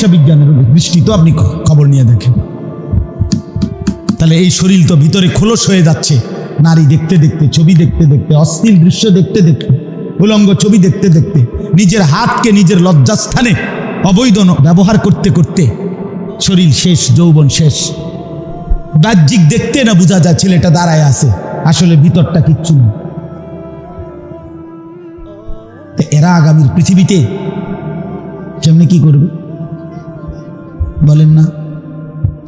চিকিৎসা বিজ্ঞানের দৃষ্টি, তো আপনি খবর নিয়ে দেখেন। তাহলে এই শরীর তো ভিতরে খোলস হয়ে যাচ্ছে। নারী দেখতে দেখতে, ছবি দেখতে দেখতে, অশ্লীল দৃশ্য দেখতে দেখতে, উলঙ্গ ছবি দেখতে দেখতে, নিজের হাতকে নিজের লজ্জাস্থানে অবৈধ ব্যবহার করতে করতে শরীর শেষ, যৌবন শেষ। বাহ্যিক দেখতে না বোঝা যায় ছেলেটা দাঁড়ায় আছে। আসলে ভিতরটা কিচ্ছু না। এরা আগামীর পৃথিবীতে কেমনি কি করবে? বলেন না,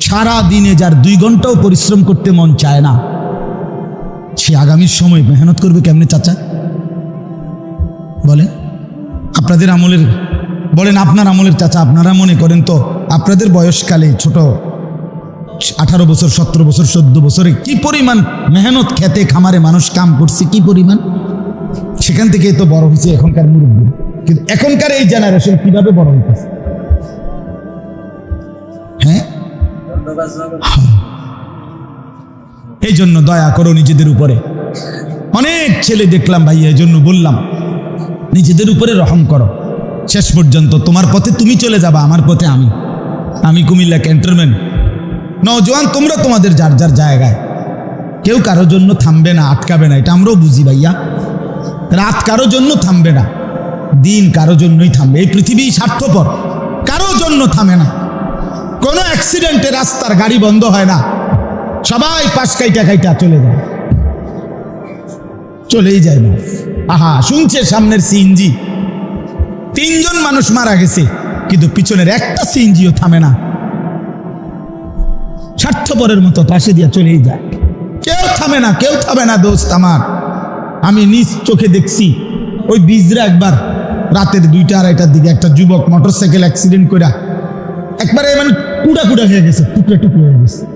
সারা দিনে যার দুই ঘন্টাও পরিশ্রম করতে মন চায় না, সে আগামীর সময় মেহনত করবে কেমনে চাচা? বলেন, আপনাদের আমলের, বলেন আপনার আমলের চাচা, আপনারা মনে করেন তো আপনাদের বয়সকালে ছোট, আঠারো বছর, সতেরো বছর, চোদ্দ বছরে কি পরিমাণ মেহনত খেতে খামারে মানুষ কাম করছে, কি পরিমাণ? সেখান থেকে তো বড় হয়েছে এখনকার মুরব্বী কিন্তু এখনকার এই জেনারেশন কীভাবে বড় হইতেছে? এই জন্য দয়া করো নিজেদের উপরে। অনেক ছেলে দেখলাম ভাই এই জন্য বললাম, নিজেদের উপরে রহম করো। শেষ পর্যন্ত তোমার পথে তুমি চলে যাবা, আমার পথে আমি। আমি কুমিল্লা ক্যান্টনমেন্ট। নজওয়ান তোমরা তোমাদের যার যার জায়গায়। কেউ কারোর জন্য থামবে না, আটকাবে না, এটা আমরাও বুঝি ভাইয়া। রাত কারোর জন্য থামবে না, দিন কারোর জন্যই থামবে। এই পৃথিবী স্বার্থপর, কারোর জন্য থামে না। কোনো অ্যাক্সিডেন্টে রাস্তার গাড়ি বন্ধ হয় না। সবাই পাশ কাইটা কাইটা চলে যায়। চলেই যায় না আহা, শুনছে সামনের সিএনজি তিনজন মানুষ মারা গেছে, কিন্তু পিছনের একটা সিএনজিও থামে না। স্বার্থপরের মতো পাশে দিয়া চলেই যায়। কেউ থামে না, কেউ থামে না, দোস্ত আমার। আমি নিজ চোখে দেখছি, ওই বিজরা একবার রাতের দুইটা আড়াইটার দিকে একটা যুবক মোটরসাইকেল অ্যাক্সিডেন্ট করে একবারে মানে কুড়া কুড়া হয়ে গেছে, টুকরা টুকরা হয়ে গেছে।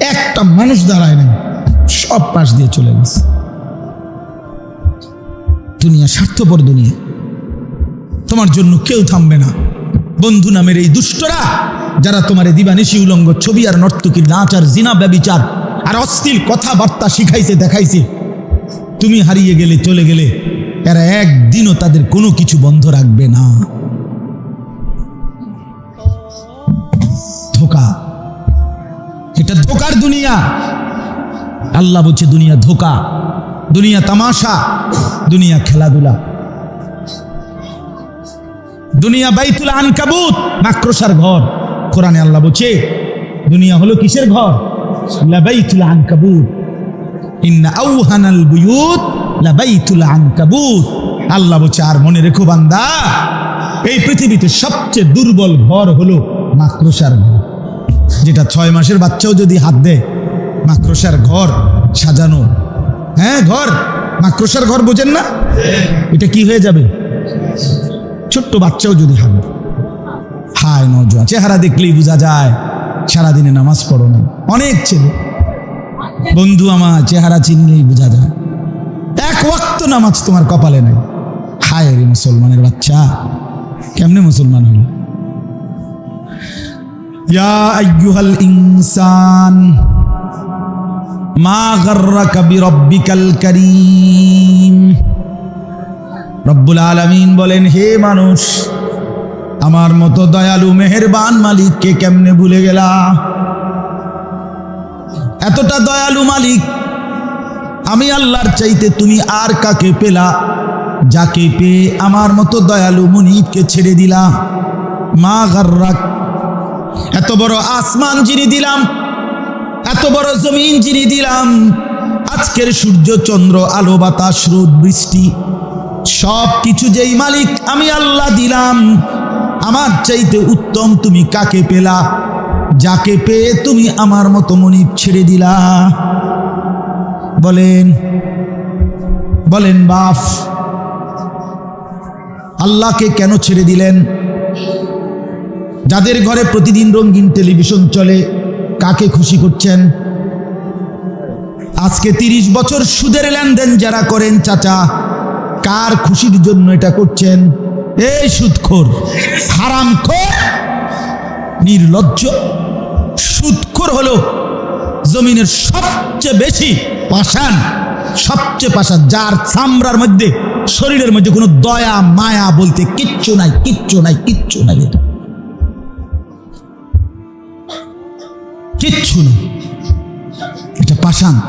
একটা মানুষ দাঁড়ায় নাই, সব পাশ দিয়ে চলে গেছে। দুনিয়া স্বার্থপর দুনিয়া। তোমার জন্য কেউ থামবে না। বন্ধু নামের এই দুষ্টরা, যারা তোমার দিবানিশি উলঙ্গ ছবি আর নর্তকীর নাচ আর জিনা ব্যবিচার আর অশ্লীল কথাবার্তা শিখাইছে, দেখাইছে, তুমি হারিয়ে গেলে, চলে গেলে, এরা একদিনও তাদের কোনো কিছু বন্ধ রাখবে না। ধোকা। এটা ধোকার দুনিয়া। আল্লাহ বলছে, দুনিয়া ধোকা, দুনিয়া তামাশা, দুনিয়া খেলাধুলা। দুনিয়া বাইতুল আনকাবুত মাকড়সার ঘর। কোরআনে আল্লাহ বলছে, দুনিয়া হলো কিসের ঘর? লাবাইতুল আনকাবুত। ইন্না আউহানাল বুয়ুত লাবাইতুল আনকাবুত। আল্লাহ বলছে, আর মনে রেখো বান্দা, এই পৃথিবীতে সবচেয়ে দুর্বল ঘর হলো মাকড়সার ঘর। যেটা ছয় মাসের বাচ্চাও যদি হাত দেয়, মাকড়সার ঘর সাজানো। হ্যাঁ ঘর। মাকড়সার ঘর বোঝেন না? এটা কি হয়ে যাবে? ছোট্ট বাচ্চাও যদি হাত দেয়। হায়, নজওয়ান। চেহারা দেখলেই বোঝা যায়, সারাদিনে নামাজ পড়ো না। অনেক ছেলে। বন্ধু আমার, চেহারা চিনলেই বোঝা যায়। এক ওয়াক্ত নামাজ তোমার কপালে নাই। হায় রে মুসলমানের বাচ্চা। কেমনে মুসলমান হলো? ইয়া ইনসান মা রব্বুল আলামিন বলেন, হে মানুষ, আমার মতো দয়ালু, মেহেরবান মালিককে কেমনে ভুলে গেলা? এতটা দয়ালু মালিক, আমি আল্লাহর চাইতে তুমি আর কাকে পেলা? যাকে পেয়ে আমার মতো দয়ালু মুনিবকে ছেড়ে দিলা? মা গার্রাক এত বড় আসমান যিনি দিলাম, এত বড় জমিন যিনি দিলাম, আজকের সূর্য, চন্দ্র, আলো, বাতাস, রোদ, বৃষ্টি, সব কিছু যেই মালিক আমি আল্লাহ দিলাম, আমার চাইতে উত্তম তুমি কাকে পেলা? যাকে পেয়ে তুমি আমার মতো মনিব ছেড়ে দিলা? বলেন বলেন বাফ আল্লাহকে কেন ছেড়ে দিলেন? যাদের ঘরে প্রতিদিন রঙিন টেলিভিশন চলে, কাকে খুশি করছেন? আজকে তিরিশ বছর সুদের লেনদেন যারা করেন, চাচা, কার খুশির জন্য এটা করছেন? এই সুদখোর, হারামখোর, নির্লজ্জ। সুদখোর হলো জমিনের সবচেয়ে বেশি পাষাণ, সবচেয়ে পাষাণ, যার চামড়ার মধ্যে, শরীরের মধ্যে কোনো দয়া, মায়া বলতে কিচ্ছু নাই কিচ্ছু নাই কিচ্ছু নাই এটা। কিচ্ছু না। এটা পাষাণ।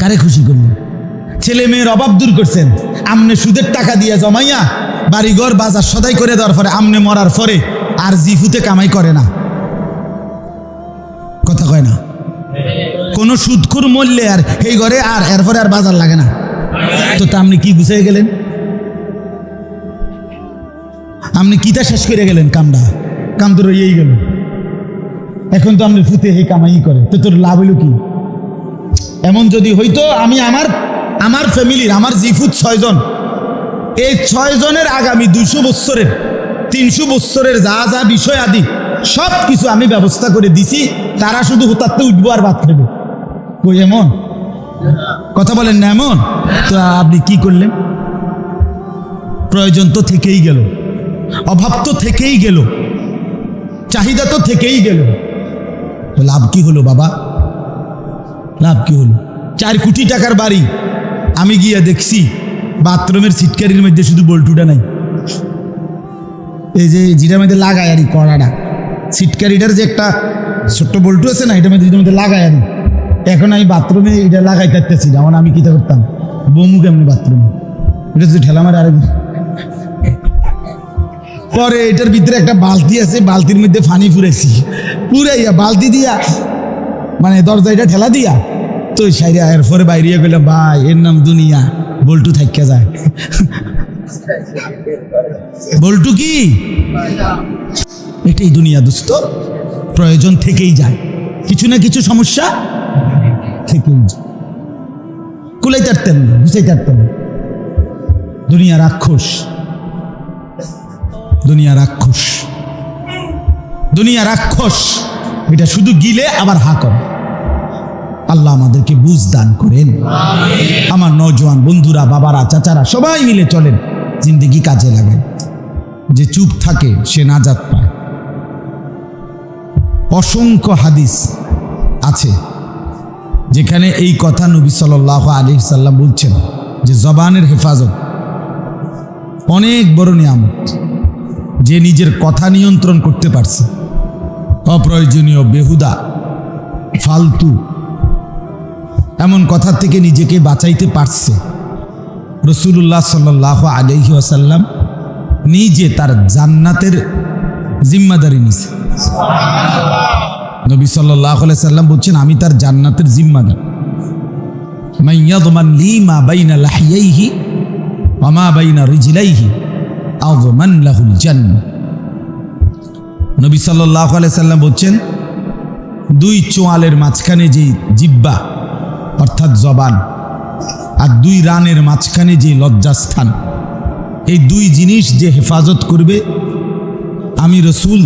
কারে খুশি করলেন ছেলে মেয়ের অভাব দূর করছেন। আমনে সুদের টাকা দিয়ে জমাইয়া বাড়িঘর বাজার সদাই করে দেওয়ার পরে আমনে মরার পরে আর জিফুতে কামাই করে না। কথা কয় না? কোনো সুদখুর মরলে আর এই ঘরে আর এরপরে আর বাজার লাগে না। তো তা আপনি কি গুছিয়ে গেলেন? আপনি কিতা শেষ করে গেলেন কামটা? কাম তো রইয়েই গেল। এখন তো আপনি ফুতে হে কামাই করে। তো তোর লাভ হইল কি? এমন যদি হইতো, আমি আমার আমার ফ্যামিলির, আমার জিফুত ছয়জন। এই ছয়জনের আগামী দুশো বৎসরের, তিনশো বৎসরের যা যা বিষয় আদি সব কিছু আমি ব্যবস্থা করে দিছি, তারা শুধু হতাতে উঠবো আর বাদ খাব কই এমন? কথা বলেন না এমন? তো আপনি কি করলেন? প্রয়োজন তো থেকেই গেল। অভাব তো থেকেই গেল। চাহিদা তো থেকেই গেল। লাভ কি হলো বাবা? লাভ কি হলো? চার কোটি টাকার বাড়ি। আমি গিয়ে দেখছি, বাথরুমের সিটকারির মধ্যে শুধু বল্টুটা নাই। এই যে যেটার মধ্যে লাগায় আর কি কড়াটা। সিটকারিটার যে একটা ছোট্ট বল্টু আছে না, এটার মধ্যে যেটার মধ্যে লাগায় আর এখন আমি বাথরুমে এটা লাগাই থাকতেছি যেমন আমি কিতা করতাম? বমু কেমনি বাথরুমে? এটা যদি ঠেলা মারে আরেক পরে এটার ভিতরে একটা বালতি আছে, বালতির মধ্যে ফানি ফুরেছি পুরাইয়া বালতি দিয়া মানে দরজা এটা ঠেলা দিয়া, তো সাইরা এর পরে বাইরে গেলাম ভাই, এর নাম দুনিয়া, বল্টু থাইকা যায়। বল্টু কি? এটাই দুনিয়া, দোস্ত। প্রয়োজন থেকেই যায়। কিছু না কিছু সমস্যা থেকেই যায়। কুলাই চারতেন না বুঝাই চারতেন না। দুনিয়া রাক্ষস। দুনিয়া রাক্ষস। দুনিয়া রাক্ষস। এটা শুধু গিলে আবার হা আল্লাহ আমাদেরকে বুঝ দান করেন। আমার নজওয়ান বন্ধুরা, বাবারা, চাচারা, সবাই মিলে চলেন, জিন্দিগি কাজে লাগায় যে চুপ থাকে, সে নাজাত পায়। অসংখ্য হাদিস আছে, যেখানে এই কথা নবী সাল্লাহ আলি সাল্লাম বলছেন, যে জবানের হেফাজত অনেক বড় নিয়ামত, যে নিজের কথা নিয়ন্ত্রণ করতে পারছে। অপ্রয়োজনীয়, বেহুদা, ফালতু, এমন কথা থেকে নিজেকে বাঁচাইতে পারছে। রসুল্লাহ সাল্লাহ আলহি আসাল্লাম নিজে তার জান্নাতের জিম্মাদারি নিছে। নবী সাল্লাহ সাল্লাম বলছেন, আমি তার জান্নাতের জিম্মাদার। মাইয়াদমান লি মা বাইনা লাহিয়াইহি বাইনা রিজলাইহি আযমান লাহুল জান্নাহ। নবী সাল্লাহ সাল্লাম বলছেন, দুই চোয়ালের মাঝখানে যে জিব্বা, অর্থাৎ জবান, আর দুই রানের মাঝখানে যে লজ্জাস্থান, এই দুই জিনিস যে হেফাজত করবে, আমি রসুল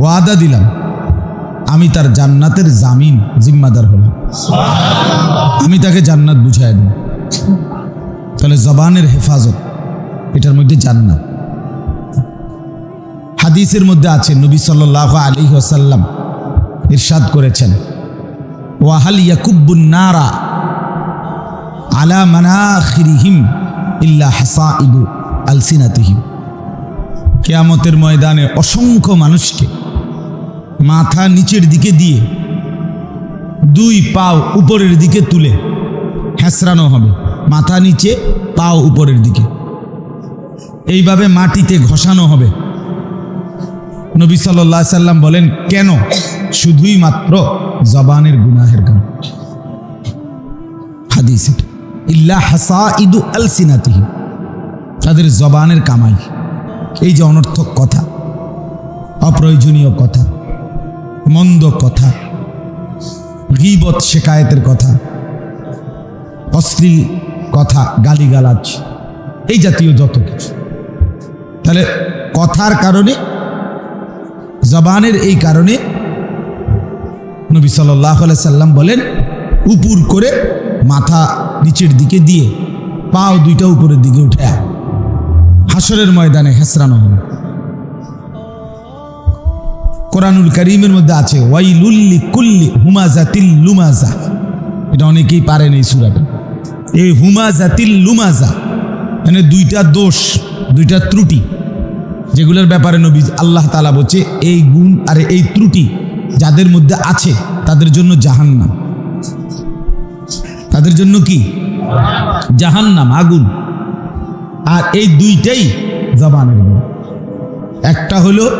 ওয়াদা দিলাম, আমি তার জান্নাতের জামিন জিম্মাদার হলাম। আমি তাকে জান্নাত বুঝাই দেব। তাহলে জবানের হেফাজত, এটার মধ্যে জান্নাত। হাদিসের মধ্যে আছে, নবী সাল্লাহ আলী ওসাল্লাম ইরশাদ করেছেন ওয়াহাল ইয়াকুব্বুন নারা আলা মানাখিরিহিম ইল্লা হাসা হাসাইদু আলসিনাতিহিম। কেয়ামতের ময়দানে অসংখ্য মানুষকে মাথা নিচের দিকে দিয়ে দুই পাও উপরের দিকে তুলে হেসরানো হবে, মাথা নিচে পাও উপরের দিকে। এইভাবে মাটিতে ঘষানো হবে। নবী সাল্লাহ সাল্লাম বলেন, কেন? শুধুই মাত্র জবানের গুনাহের কারণ। হাদিস। ইল্লা হাসা ইদু আল সিনাতিহি তাদের জবানের কামাই। এই যে অনর্থক কথা, অপ্রয়োজনীয় কথা, মন্দ কথা, গিবত শেখায়েতের কথা, অশ্লীল কথা, গালিগালাজ, এই জাতীয় যত কিছু। তাহলে কথার কারণে জবানের এই কারণে নবী সাল্লাহ সাল্লাম বলেন, উপুর করে মাথা নিচের দিকে দিয়ে, পাও দুইটা উপরের দিকে উঠে হাসরের ময়দানে হেসরানো হবে কোরআনুল করিমের মধ্যে আছে ওয়াইলুল্লি কুল্লি হুমাজাতিল লুমাজা। এটা অনেকেই পারেন এই সুরাটা। এই হুমাজাতিল লুমাজা মানে দুইটা দোষ, দুইটা ত্রুটি। যেগুলোর ব্যাপারে নবী আল্লাহ তালা বলছে, এই গুণ আর এই ত্রুটি যাদের মধ্যে আছে, তাদের জন্য জাহান্নাম। তাদের জন্য কি? জাহান্নাম, আগুন। আর এই দুইটাই জবানের গুণ। একটা হলো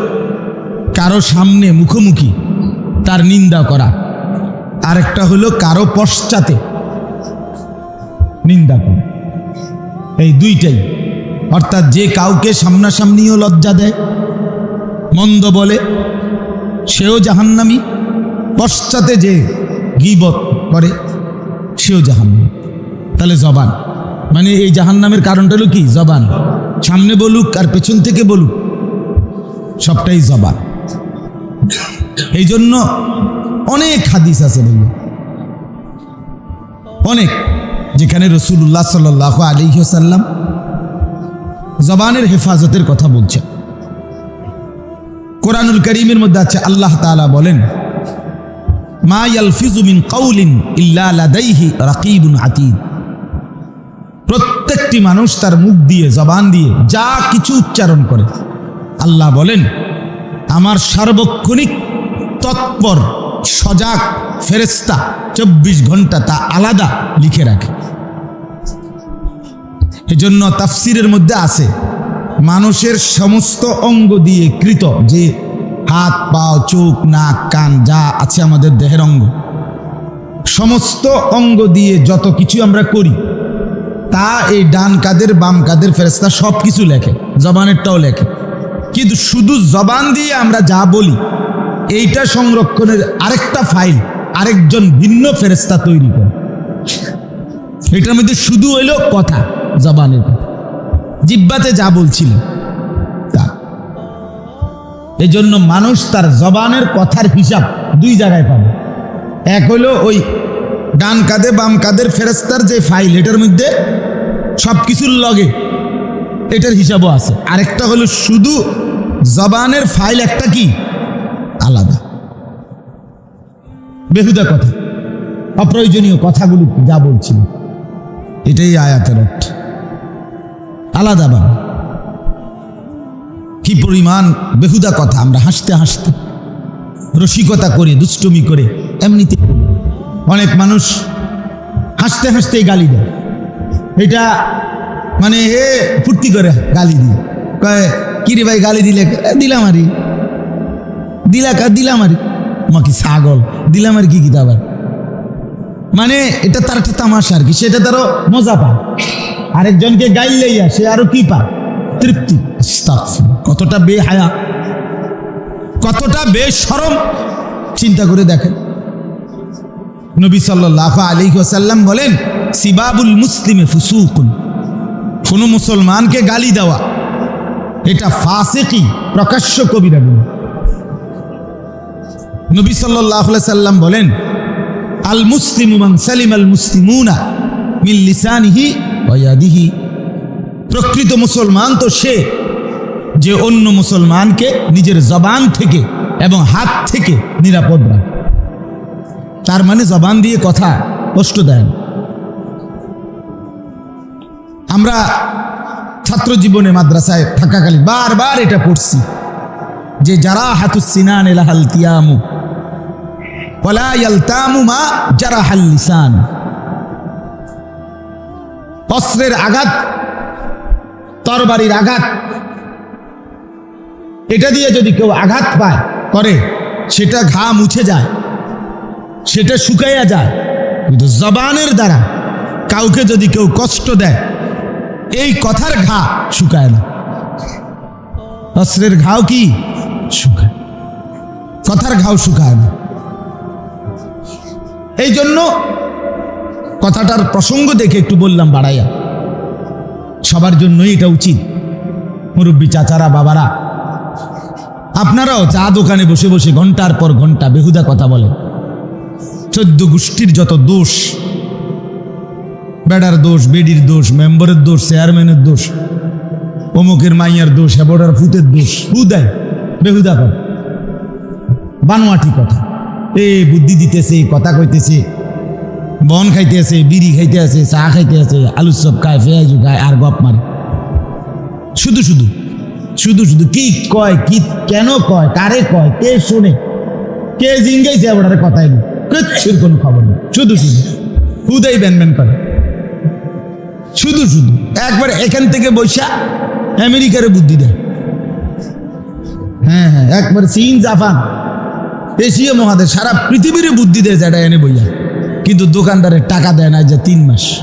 কারও সামনে মুখোমুখি, তার নিন্দা করা। আর একটা হলো কারও পশ্চাতে নিন্দা করা। এই দুইটাই। অর্থাৎ যে কাউকে সামনাসামনিও লজ্জা দেয়, মন্দ বলে, সেও জাহান্নামি, পশ্চাতে যে গিবত করে, সেও জাহান্নাম। তাহলে জবান। মানে এই জাহান্নামের কারণটা হলো কি? জবান। সামনে বলুক আর পেছন থেকে বলুক, সবটাই জবান। এই জন্য অনেক হাদিস আছে ভাইয়া অনেক। যেখানে রসুল্লাহ সাল আলী সাল্লাম জবানের হেফাজতের কথা বলছেন কোরআনুল করিমের মধ্যে আছে, আল্লাহ তাআলা বলেন প্রত্যেকটি মানুষ তার মুখ দিয়ে, জবান দিয়ে যা কিছু উচ্চারণ করে। আল্লাহ বলেন, আমার সার্বক্ষণিক, তৎপর, সজাগ ফেরেস্তা চব্বিশ ঘণ্টা তা আলাদা লিখে রাখে। এজন্য তাফসিরের মধ্যে আছে, মানুষের সমস্ত অঙ্গ দিয়ে কৃত যে হাত, পা, চোখ, নাক, কান যা আছে আমাদের দেহের অঙ্গ। সমস্ত অঙ্গ দিয়ে যত কিছু আমরা করি, তা এই ডান কাদের, বাম কাদের ফেরেস্তা সব কিছু লেখে, জবানেরটাও লেখে। কিন্তু শুধু জবান দিয়ে আমরা যা বলি, এইটা সংরক্ষণের আরেকটা ফাইল, আরেকজন ভিন্ন ফেরেস্তা তৈরি করে। এটার মধ্যে শুধু হইল কথা। জবানের জিব্বাতে যা বলছিল, তা। এই জন্য মানুষ তার জবানের কথার হিসাব দুই জায়গায় পাবে। এক হলো ওই ডান কাঁধে বাম কাঁধের ফেরেস্তার যে ফাইল, এটার মধ্যে সব কিছুর লগে এটার হিসাবও আছে। আরেকটা হলো শুধু জবানের ফাইল একটা কি? আলাদা। বেহুদা কথা, অপ্রয়োজনীয় কথাগুলো যা বলছিল, এটাই আয়াতের অর্থ। আলাদা বাবা। কি পরিমাণ বেহুদা কথা আমরা হাসতে হাসতে রসিকতা করে দুষ্টমি করে এমনিতে অনেক মানুষ হাসতে হাসতেই গালি দেয়। এটা মানে এ ফুর্তি করে গালি দিয়ে। কয় কিরে ভাই গালি দিলে "এ, দিলাম আরি। দিলা কা দিলাম আরি। মাকি ছাগল? দিলাম আর কি কি আবার মানে এটা তার একটা তামাশা আর কি সেটা তারও মজা পায়। আরেকজনকে গাইলেইয়া সে আরও কি পায়? তৃপ্তি। কতটা বেহায়া। কতটা বেশরম চিন্তা করে দেখেন। নবী সাল্লাহ আলী ওসাল্লাম বলেন, সিবাবুল মুসলিমে ফুসুকুন। কোন মুসলমানকে গালি দেওয়া, এটা ফাসেকি, প্রকাশ্য কবিরা নবী সাল্লাহ সাল্লাম বলেন আল মুসলিম মান সালিম আল মুসলিমুনা মিল লিসানিহি ওয়াদিহি প্রকৃত মুসলমান তো সে যে অন্য মুসলমানকে নিজের জবান থেকে এবং হাত থেকে নিরাপদ রাখে তার মানে জবান দিয়ে কথা কষ্ট দেয় না। আমরা ছাত্র জীবনে মাদ্রাসায় থাকাকালীন বারবার এটা পড়ছি যে যারা হাতুসিনান এলাহাল তিয়ামু অস্ত্রের আঘাত, তরবারির আঘাত, এটা দিয়ে যদি কেউ আঘাত পায়, করে, সেটা ঘা মুছে যায়, সেটা শুকাইয়া যায়, কিন্তু জবানের দ্বারা কাউকে যদি কেউ কষ্ট দেয়, এই কথার ঘা শুকায় না। অস্ত্রের ঘাও কি? শুকায়। কথার ঘাও শুকায় না। এই জন্য কথাটার প্রসঙ্গ দেখে একটু বললাম, বাড়াইয়া। সবার জন্যই এটা উচিত, মুরব্বী চাচারা, বাবারা। আপনারাও চা দোকানে বসে বসে ঘণ্টার পর ঘণ্টা বেহুদা কথা বলেন। চোদ্দ গোষ্ঠীর যত দোষ, বেড়ার দোষ, বেডির দোষ, মেম্বারের দোষ, চেয়ারম্যানের দোষ, অমুকের মাইয়ার দোষ হেবড়ার ফুতের দোষ হু দেয় বেহুদা কথা। বানোয়াটি কথা। এ বুদ্ধি দিতেছে, কথা কইতেছে, বন খাইতে আছে বিড়ি খাইতে আছে চা খাইতে আছে আলু চপ খায়, পেঁয়াজ খায়, আর গপ মারে। শুধু শুধু শুধু শুধু, কি কয়, কি কেন কয়, কারে কয়, কে শোনে, কে জিঙ্গাইছে ওটারে কথাই নেই কিচ্ছুর কোনো খবর নেই। শুধু শুধু হুদাই ব্যান ব্যান করে। শুধু শুধু, একবার এখান থেকে বৈশা আমেরিকারে বুদ্ধি দেয়। হ্যাঁ হ্যাঁ একবার চীন, জাপান এশিয়া মহাদেশ, সারা পৃথিবীর বুদ্ধি দেয় যেটা এনে বইয়া। কিন্তু দোকানদারের টাকা দেয় না যে তিন মাস।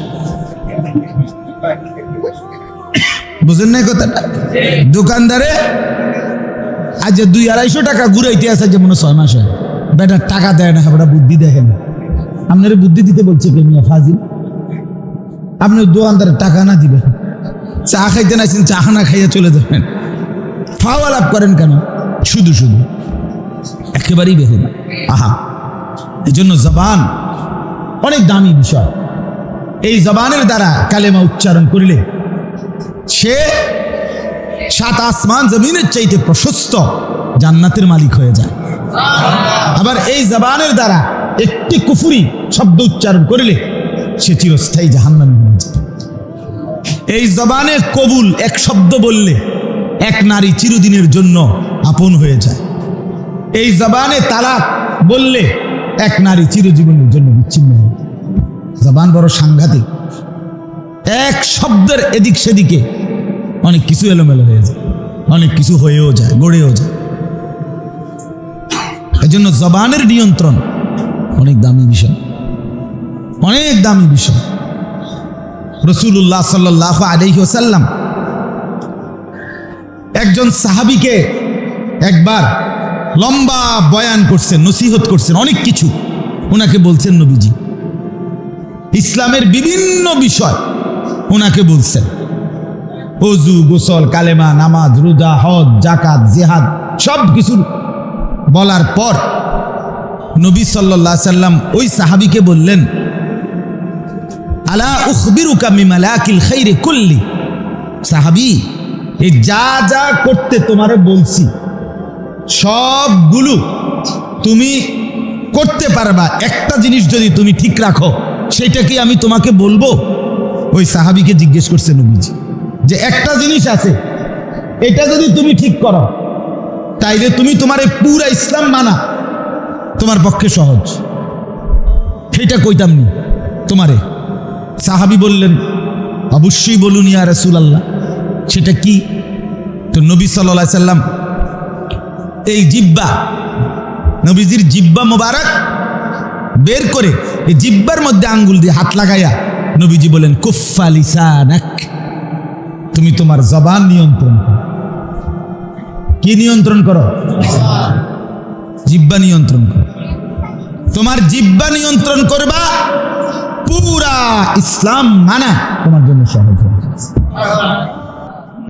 বুঝেন নাই কথাটা? দোকানদারে আজ যে দুই আড়াইশো টাকা ঘুরাইতে আছে যে মনে ছয় মাস বেটার টাকা দেয় না বেটা বুদ্ধি দেখেন। আপনার বুদ্ধি দিতে বলছে কে ফাজিল। আপনি দোকানদারের টাকা না দিবেন। চা খাইতে নাইছেন চা না খাইয়া চলে যাবেন। ফাওয়া লাভ করেন কেন? শুধু শুধু। একেবারেই বেহুদা আহা এই জন্য জবান অনেক দামি বিষয়। এই জবানের দ্বারা কালেমা উচ্চারণ করিলে সে সাত আসমান জমিনের চাইতে প্রশস্ত জান্নাতের মালিক হয়ে যায়। আবার এই জবানের দ্বারা একটি কুফুরি শব্দ উচ্চারণ করিলে সে চিরস্থায়ী জাহান্নামী হয়ে যায়। এই জবানে কবুল এক শব্দ বললে এক নারী চিরদিনের জন্য আপন হয়ে যায়। এই জবানে তালাক বললে এক নারী চিরজীবনের জন্য বিচ্ছিন্ন যায় জবান বড় সাংঘাতিক। এক শব্দের এদিক সেদিকে অনেক কিছু এলোমেলো হয়ে যায়, অনেক কিছু হয়েও যায়, গড়েও যায়। এই জন্য জবানের নিয়ন্ত্রণ অনেক দামি বিষয়। অনেক দামি বিষয়। রসুল্লাহ সাল্লাহ আলহি ওসাল্লাম একজন সাহাবিকে একবার লম্বা বয়ান করছেন, নসিহত করছেন, অনেক কিছু। ওনাকে বলছেন নবীজি। ইসলামের বিভিন্ন বিষয় ওনাকে বলছেন। অজু গোসল, কালেমা, নামাজ, রোজা, হজ জাকাত জেহাদ সব কিছু বলার পর নবী সাল্লাহ সাল্লাম ওই সাহাবিকে বললেন, আলা উখবিরুকা মিমালাকিল খাইরে কুল্লি? সাহাবি এই যা যা করতে তোমারে বলছি সবগুলো তুমি করতে পারবা। একটা জিনিস যদি তুমি ঠিক রাখো, সেটা কি আমি তোমাকে বলব? ওই সাহাবিকে জিজ্ঞেস করছে নবীজি, যে একটা জিনিস আছে, এটা যদি তুমি ঠিক করো, তাইলে তুমি তোমার পুরা ইসলাম মানা। তোমার পক্ষে সহজ। সেটা কইতাম নি তোমারে। সাহাবি বললেন, অবশ্যই বলুন ইয়া রসুল আল্লাহ সেটা কি? তো নবী সাল্লা সাল্লাম এই জিব্বা, নবীজির জিব্বা মোবারক বের করে এই জিব্বার মধ্যে আঙ্গুল দিয়ে হাত লাগাইয়া নবীজি বলেন কুফা তুমি তোমার জবান নিয়ন্ত্রণ করো। কি নিয়ন্ত্রণ করো? জিব্বা নিয়ন্ত্রণ করো। তোমার জিব্বা নিয়ন্ত্রণ করবা পুরা ইসলাম মানা, তোমার জন্য সহজ হবে